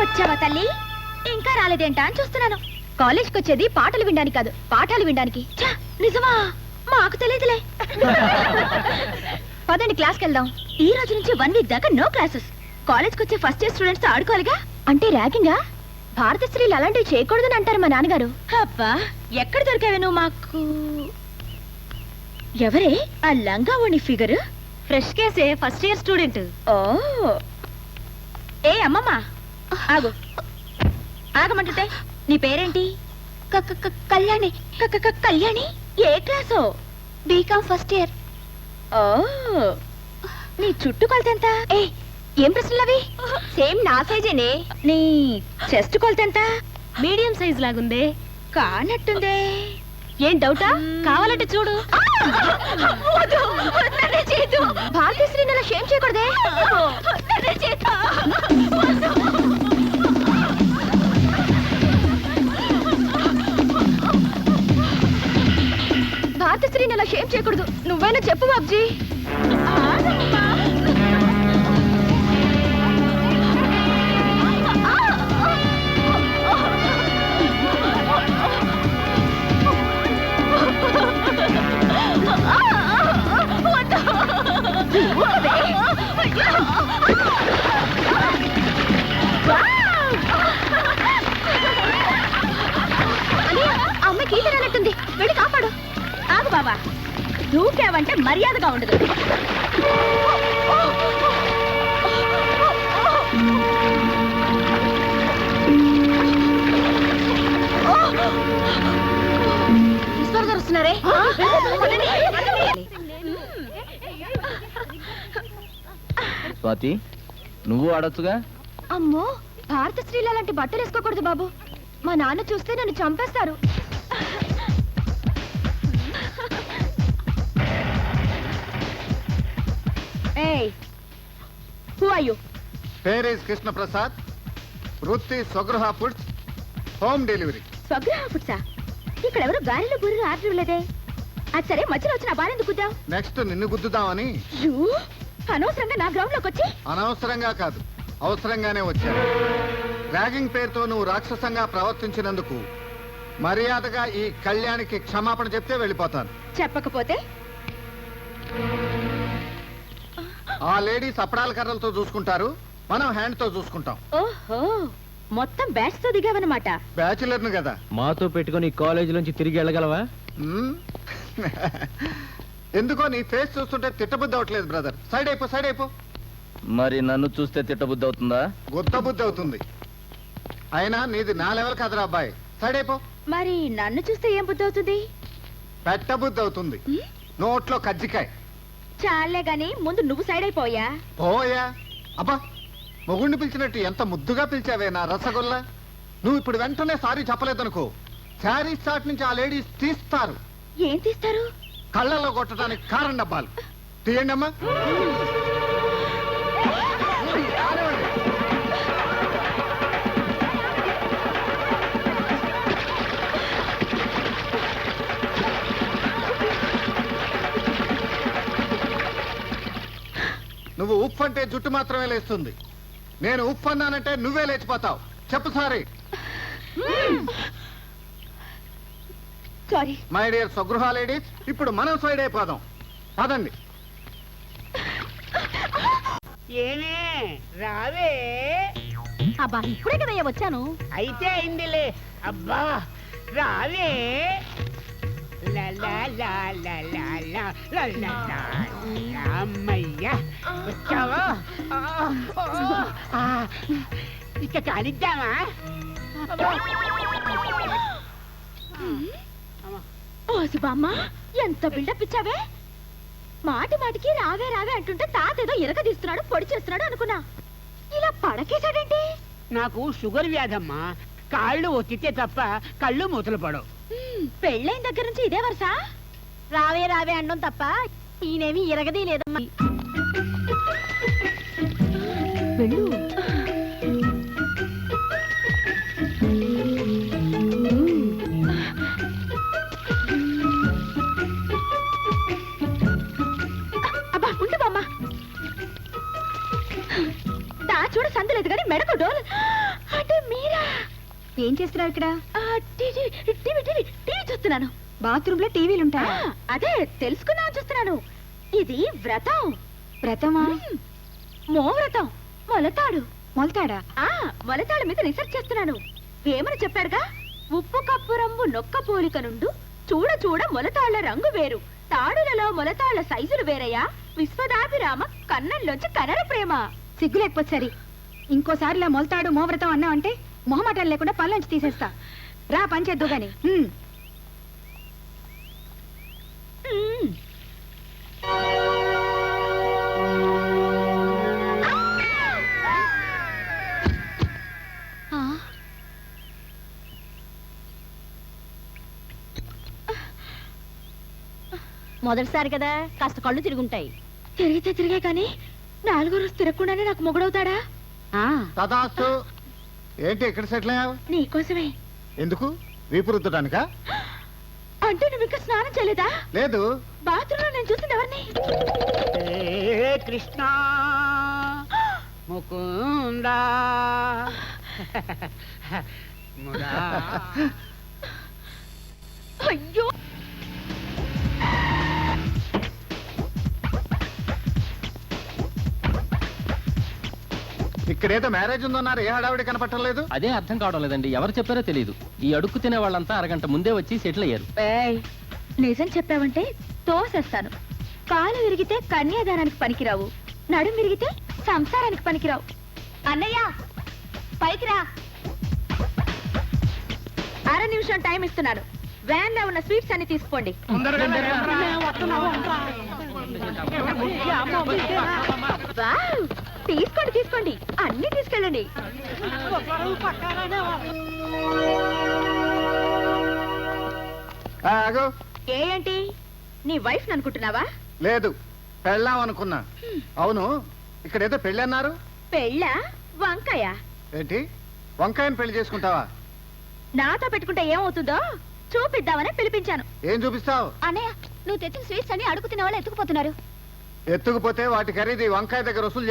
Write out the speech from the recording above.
వచ్చావా తల్లి? ఇంకా రాలేదేంటా అని చూస్తున్నాను. కాలేజ్కి వచ్చేది పాటలు వినడానికి కాదు పాఠాలు వినడానికి. నిజమా? మాకు తెలియదులే. పదండి క్లాస్కి వెళ్దాం. ఈ రోజు నుంచి వన్ వీక్ దాకా నో క్లాసెస్. కాలేజ్కి వచ్చే ఫస్ట్ ఇయర్ స్టూడెంట్స్ ఆడుకోవాలిగా? అంటే ర్యాగింగా? భారత స్త్రీలు అలాంటివి చేయకూడదని అంటారు మా నాన్నగారు. అబ్బా ఎక్కడ దొరికావే నువ్వు మాకు? ఎవరే? ఆ లంగావోణి ఫిగర్. ఫ్రెష్ కేసే ఫస్ట్ ఇయర్ స్టూడెంట్. ఓ. ఏ అమ్మమ్మ? ఆగు. ఆగమంటుంటే నీ పేరేంటి? కళ్యాణి. కళ్యాణి? ఏ క్లాసు? BCom first year. ఓ నీ చుట్టూ కొలతెంత? ఏ ఏం ప్రశ్నలు అవి? సేమ్ నా సైజేనే. నీ చెస్ట్ కొలతెంత? మీడియం సైజ్ లాగుందే. కానట్టుందే. ఏం డౌటా? కావాలంటే చూడు. భారతీయ శ్రీని అలా షేమ్ చేయకూడదే. నువ్వైనా చెప్పు బాబ్జీ. అమ్మ ఈత రానట్టుంది. వెళ్ళి కాపాడు. ఆగు బాబా. దూకావంటే మర్యాదగా ఉండదు. ప్రిన్సిపల్ గారు వస్తున్నారే? స్వాతి నువ్వు ఆడొచ్చుగా? అమ్మో భారత స్త్రీలు అలాంటి బట్టలు వేసుకోకూడదు బాబు. మా నాన్న చూస్తే నన్ను చంపేస్తారు. ఏయ్ హూ ఆర్ యు పేర్ ఇస్ కృష్ణ ప్రసాద్ వృత్తి Swagruha foods home delivery Swagruha ఫుడ్సా ఇక్కడ ఎవరు గాలిలో గుర్రు ఆర్డర్ ఇవ్వలేదే. అది సరే మధ్యలో వచ్చిన బాగా ఎందుకు కుద్దావు నెక్స్ట్ నిన్ను గుద్దుదామని. యూ అనవసరంగా నా గ్రౌండ్లోకి వచ్చి? అనవసరంగా కాదు అవసరంగానే వచ్చాను ర్యాగింగ్ పేరుతో నువ్వు రాక్షసంగా ప్రవర్తించినందుకు మర్యాదగా ఈ కళ్యాణికి క్షమాపణ చెప్తే వెళ్ళిపోతాను. చెప్పకపోతే? ఆ లేడీస్ అప్పడాల కర్రలతో చూసుకుంటారు మనం హ్యాండ్తో చూసుకుంటాం. ఓహో మొత్తం బ్యాచ్తో దిగావన్నమాట. బ్యాచులర్ను కదా. మాతో పెట్టుకొని కాలేజీ నుంచి తిరిగి వెళ్ళగలవా? మ్మ్? ఎందుకో నీ ఫేస్ చూస్తుంటే తిట్టబుద్ధి అవట్లేదు బ్రదర్. సైడ్ అయిపో సైడ్ అయిపో. మరి నన్ను చూస్తే తిట్టబుద్ధి అవుతుందా? గుత్త బుద్ధి అవుతుంది. అయినా నీది నా లెవెల్ కాదురా అబ్బాయి. సైడ్ అయిపో. మరి నన్ను చూస్తే ఏం బుద్ధి అవుతుంది? పెట్ట బుద్ధి అవుతుంది నోట్లో కజ్జికాయ. చాలే గాని ముందు నువ్వు సైడ్ అయిపోయా. పోయా అబ్బా మొగుణ్ణి పిలిచినట్టు ఎంత ముద్దుగా పిలిచావే నా రసగుల్లా. నువ్వు ఇప్పుడు వెంటనే సారీ చెప్పలేదనుకో. శారీ స్టార్ట్ నుంచి ఆ లేడీస్ తీస్తారు. ఏం తీస్తారు? కళ్ళల్లో కొట్టడానికి కారం డబ్బాలు. తీయండి అమ్మా నువ్వు ఉప్పు అంటే జుట్టు మాత్రమే లేస్తుంది. నేను ఉప్పు అన్నానంటే నువ్వే లేచిపోతావు. చెప్పు sorry. Sorry. My dear Swagruha ladies ఇప్పుడు మనం సైడ్ అయిపోదాం. పదండి. రావే. అబ్బా ఇప్పుడే కదయ్యా వచ్చాను. అయితే అయిందిలే. అబ్బా రావే. అమ్మయ్యా వచ్చావా. ఇక కానిద్దామా. ఓ సుబ్బమ్మ ఎంత బిల్డప్ ఇచ్చావే మాటి మాటికి రావే రావే అంటుంటే తాత ఏదో ఇరగ తీస్తున్నాడు పొడి చేస్తున్నాడు అనుకున్నా. ఇలా పడకేశాడేంటి? నాకు షుగర్ వ్యాధమ్మా. కాళ్ళు ఒత్తితే తప్ప కళ్ళు మూతలు పడవు. పెళ్ళైన దగ్గర నుంచి ఇదే వరుస? రావే రావే అండం తప్ప ఈయనేమి ఇరగదీ లేదమ్మా. వెళ్ళు. అబ్బా ఉండు బామ్మ. దా చూడ సందు లేదు కానీ మెడకు డోల్. అంటే మీరా? ఏం చేస్తున్నావు ఇక్కడ? టీవీ చూస్తున్నాను. బాత్రూమ్లో టీవీలు ఉంటాయా అదే తెలుసుకుందామని చూస్తున్నాను. ఇది వ్రతం. వ్రతమా? మ్మ్. మో వ్రతం మొలతాడు. మొలతాడా? ఆ మొలతాడు మీద రీసెర్చ్ చేస్తున్నాను. వేమని చెప్పాడుగా? ఉప్పు కప్పు రంగు నొక్క పోలిక నుండు చూడ చూడ మొలతాళ్ళ రంగు వేరు. తాడులలో మొలతాళ్ళ సైజులు వేరయ్యా. విశ్వదాభిరామ కన్నంలోంచి కనర ప్రేమ. సిగ్గు లేకపోతే సరి. ఇంకోసారి ఇలా మొలతాడు మోవ్రతం అన్నావంటే మొహమాటాలు లేకుండా పనులోంచి తీసేస్తా. రా పని చేద్దు గాని. ఆ. మొదటిసారి కదా కాస్త కళ్ళు తిరుగుంటాయి. తిరిగితే తిరిగే కానీ నాలుగో రోజు తిరగకుండానే నాకు మొగుడవుతాడా? తదాస్తు ఏంటి ఇక్కడ సెటిల్ అయ్యావు? నీకోసమే. ఎందుకు? వీపు రుద్దడానికా అంటే నువ్వు ఇంకా స్నానం చేయలేదా? లేదు. బాత్రూంలో నేను చూసింది ఎవరిని? ఏ కృష్ణ ముకుంద. అయ్యో! ఇక్కడేదో మ్యారేజ్ ఉందన్నారు ఏ హడావిడి కనపట్టలేదు అదే అర్థం కావడం లేదండి. ఎవరు చెప్పారో తెలియదు ఈ అడుక్కు తినే వాళ్ళంతా అరగంట ముందే వచ్చి సెటిల్ అయ్యారు. ఏయ్, నిజం చెప్పావంటే తోసేస్తాను. కాలు విరిగితే కన్యాదానానికి పనికిరావు. నడుం విరిగితే సంసారానికి పనికిరావు. అన్నయ్య పైకి రా. అర నిమిషం టైం ఇస్తున్నాను. వ్యాన్లో ఉన్న స్వీట్స్ అన్ని తీసుకోండి. వావ్, తీసుకోండి తీసుకోండి. అన్ని తీసుకెళ్ళండి. ఆ, ఆగు. ఏ ఏంటి నీ వైఫ్ అనుకుంటున్నావా? లేదు. పెళ్ళాం అనుకున్నా. అవును. ఇక్కడేదో పెళ్ళి అన్నారు పెళ్ళ? వంకాయ. ఏంటి? వంకాయని పెళ్ళి చేసుకుంటావా? నాతో పెట్టుకుంటే ఏమవుతుందో చూపిద్దామని పిలిపించాను. ఏం చూపిస్తావు? అన్నయ్య నువ్వు తెచ్చిన స్వీట్స్ అన్ని అడుగుతున్న వాళ్ళు ఎత్తుకుపోతున్నారు. ఎత్తుకుపోతే వాటి ఖరీదు ఈ వంకాయ దగ్గర వసూలు